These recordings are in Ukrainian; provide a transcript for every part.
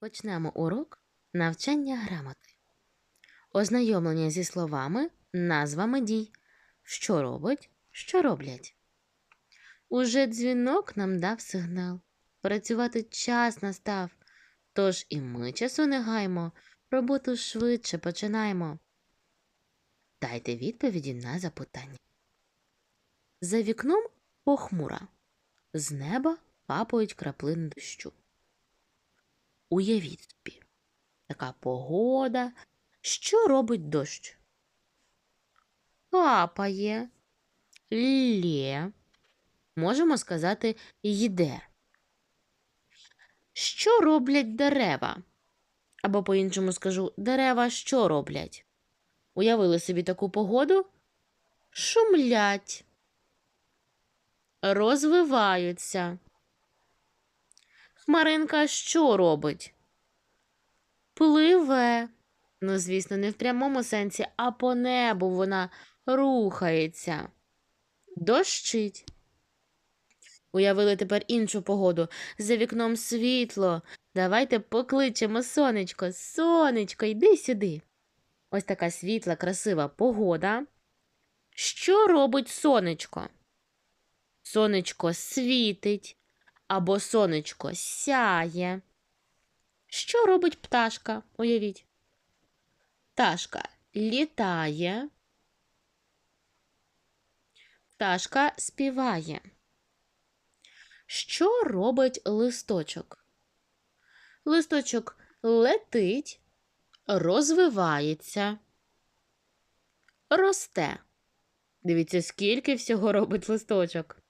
Почнемо урок навчання грамоти. Ознайомлення зі словами, назвами дій. Що робить, що роблять. Уже дзвінок нам дав сигнал. Працювати час настав. Тож і ми часу не гаймо, роботу швидше починаємо. Дайте відповіді на запитання. За вікном похмура. З неба капають краплини дощу. Уявіть собі, така погода. Що робить дощ? Капає, лє. Можемо сказати, йде. Що роблять дерева? Або по-іншому скажу, дерева що роблять? Уявили собі таку погоду? Шумлять, розвиваються. Хмаринка що робить? Пливе. Ну, звісно, не в прямому сенсі, а по небу вона рухається. Дощить. Уявили тепер іншу погоду. За вікном світло. Давайте покличемо сонечко. Сонечко, йди сюди. Ось така світла, красива погода. Що робить сонечко? Сонечко світить або сонечко сяє. Що робить пташка? Уявіть. Пташка літає. Пташка співає. Що робить листочок? Листочок летить, розвивається, росте. Дивіться, скільки всього робить листочок.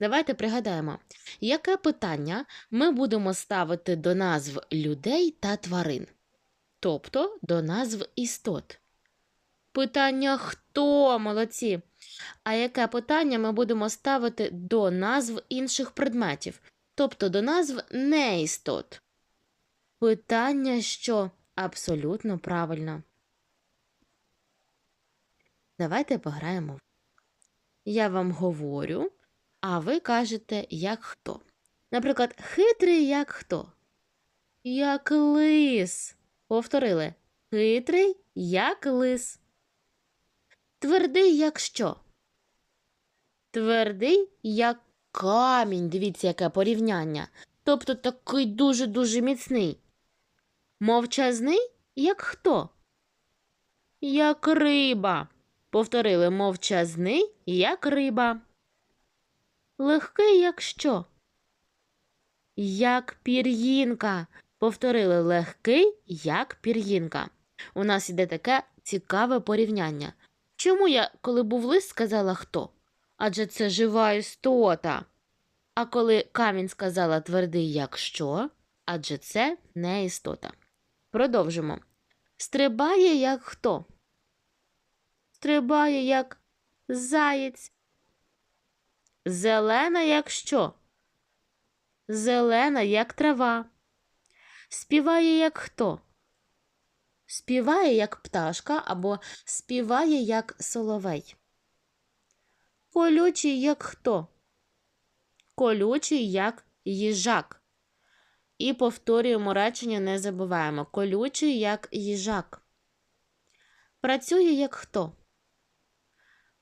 Давайте пригадаємо, яке питання ми будемо ставити до назв людей та тварин, тобто до назв істот. Питання хто молодці? А яке питання ми будемо ставити до назв інших предметів, тобто до назв неістот? Питання що абсолютно правильно. Давайте пограємо. Я вам говорю, а ви кажете, як хто. Наприклад, хитрий як хто? Як лис. Повторили. Хитрий як лис. Твердий як що? Твердий як камінь. Дивіться, яке порівняння. Тобто такий дуже-дуже міцний. Мовчазний як хто? Як риба. Повторили мовчазний як риба. Легкий як що? Як пір'їнка. Повторили легкий як пір'їнка. У нас іде таке цікаве порівняння. Чому я, коли був лист, сказала хто? Адже це жива істота. А коли камінь сказала твердий як що, адже це не істота. Продовжимо. Стрибає як хто? Стрибає як заєць. Зелена як що? Зелена як трава. Співає як хто? Співає як пташка або співає як соловей. Колючий як хто? Колючий як їжак. І повторюємо речення, не забуваємо. Колючий як їжак. Працює як хто?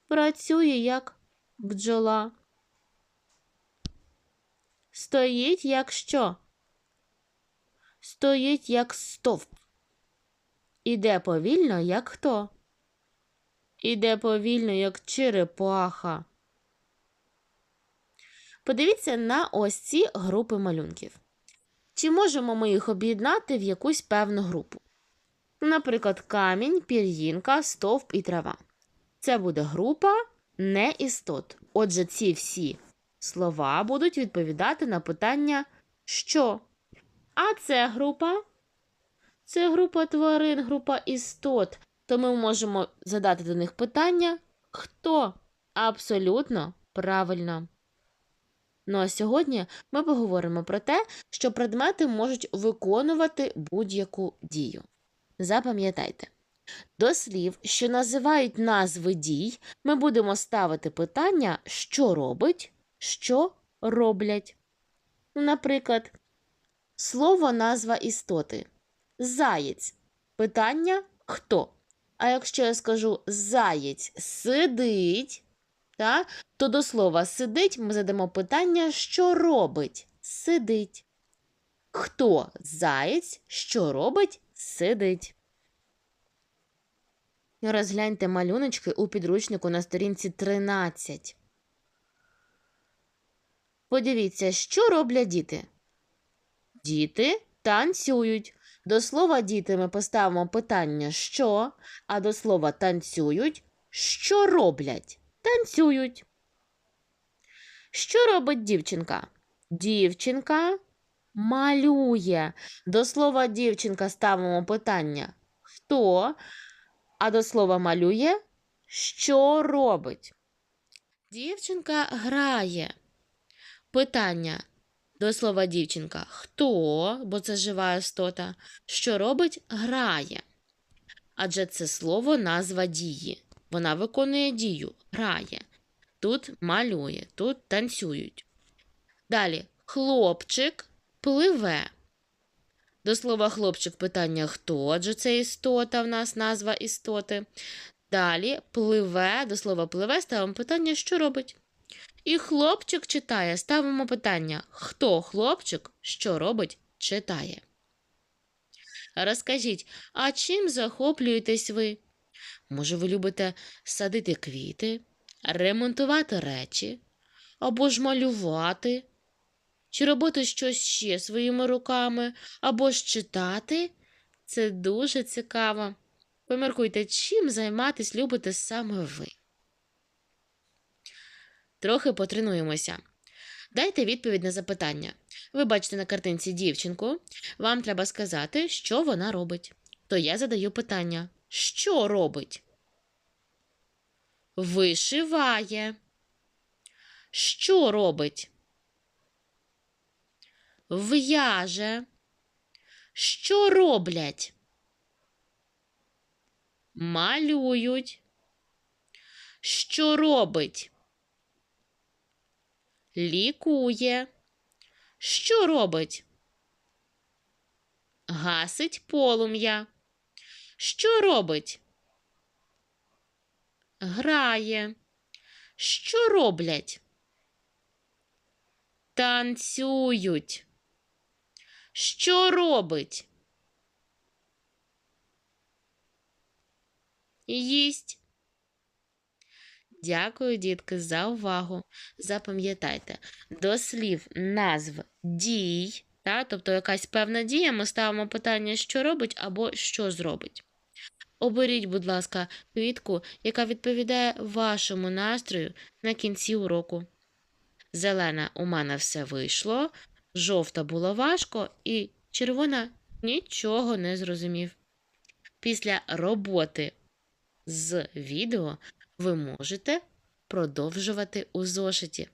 Працює як бджола. Стоїть як що? Стоїть як стовп. Іде повільно, як хто? Іде повільно, як черепаха. Подивіться на ось ці групи малюнків. Чи можемо ми їх об'єднати в якусь певну групу? Наприклад, камінь, пір'їнка, стовп і трава. Це буде група неістот. Отже, ці всі слова будуть відповідати на питання що. А це група? Це група тварин, група істот. То ми можемо задати до них питання хто? Абсолютно правильно. Ну а сьогодні ми поговоримо про те, що предмети можуть виконувати будь-яку дію. Запам'ятайте, до слів, що називають назви дій, ми будемо ставити питання, що робить, що роблять. Наприклад, Слово назва істоти. Заєць. Питання хто? А якщо я скажу заєць сидить, та, то до слова сидить ми задамо питання, що робить? Сидить. Хто заєць, що робить? Сидить. Розгляньте малюночки у підручнику на сторінці 13. Подивіться, що роблять діти. Діти танцюють. До слова діти ми поставимо питання що, а до слова танцюють що роблять? Танцюють. Що робить дівчинка? Дівчинка малює. До слова дівчинка ставимо питання хто, а до слова малює що робить? Дівчинка грає. Питання до слова дівчинка хто, бо це жива істота, що робить грає. Адже це слово назва дії. Вона виконує дію, грає. Тут малює, тут танцюють. Далі хлопчик пливе. До слова хлопчик питання хто, адже це істота в нас назва істоти. Далі пливе, до слова пливе ставимо питання, що робить. І хлопчик читає. Ставимо питання: хто хлопчик, що робить, читає. Розкажіть, а чим захоплюєтесь ви? Може, ви любите садити квіти, ремонтувати речі, або ж малювати, чи робити щось ще своїми руками, або ж читати? Це дуже цікаво. Поміркуйте, чим займатись любите саме ви. Трохи потренуємося. Дайте відповідь на запитання. Ви бачите на картинці дівчинку. Вам треба сказати, що вона робить. То я задаю питання: що робить? Вишиває. Що робить? В'яже. Що роблять? Малюють. Що робить? Лікує. Що робить? Гасить полум'я. Що робить? Грає. Що роблять? Танцюють. Що робить? Їсть. Дякую, дітки, за увагу. Запам'ятайте, до слів назв дій, та, тобто якась певна дія, ми ставимо питання, що робить або що зробить. Оберіть, будь ласка, квітку, яка відповідає вашому настрою на кінці уроку. Зелена у мене все вийшло, жовта було важко, і червона нічого не зрозумів. Після роботи з відео ви можете продовжувати у зошиті.